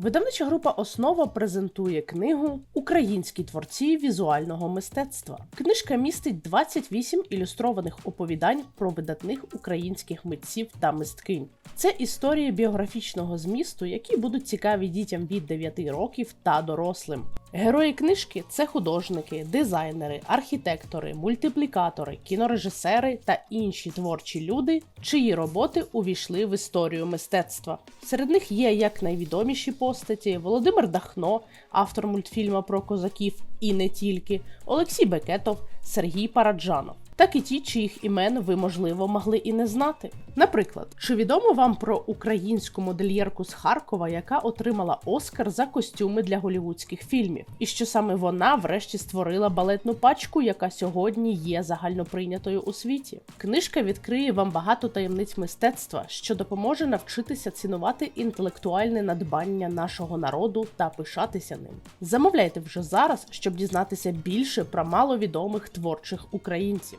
Видавнича група Основа презентує книгу Українські творці візуального мистецтва. Книжка містить 28 ілюстрованих оповідань про видатних українських митців та мисткинь. Це історії біографічного змісту, які будуть цікаві дітям від 9 років та дорослим. Герої книжки це художники, дизайнери, архітектори, мультиплікатори, кінорежисери та інші творчі люди, чиї роботи увійшли в історію мистецтва. Серед них є як найвідоміші постаті Володимир Дахно, автор мультфільма про козаків і не тільки, Олексій Бекетов, Сергій Параджанов. Так і ті, чиїх імен ви, можливо, могли і не знати. Наприклад, чи відомо вам про українську модельєрку з Харкова, яка отримала Оскар за костюми для голівудських фільмів, і що саме вона врешті створила балетну пачку, яка сьогодні є загальноприйнятою у світі? Книжка відкриє вам багато таємниць мистецтва, що допоможе навчитися цінувати інтелектуальне надбання нашого народу та пишатися ним. Замовляйте вже зараз, щоб дізнатися більше про маловідомих творчих українців.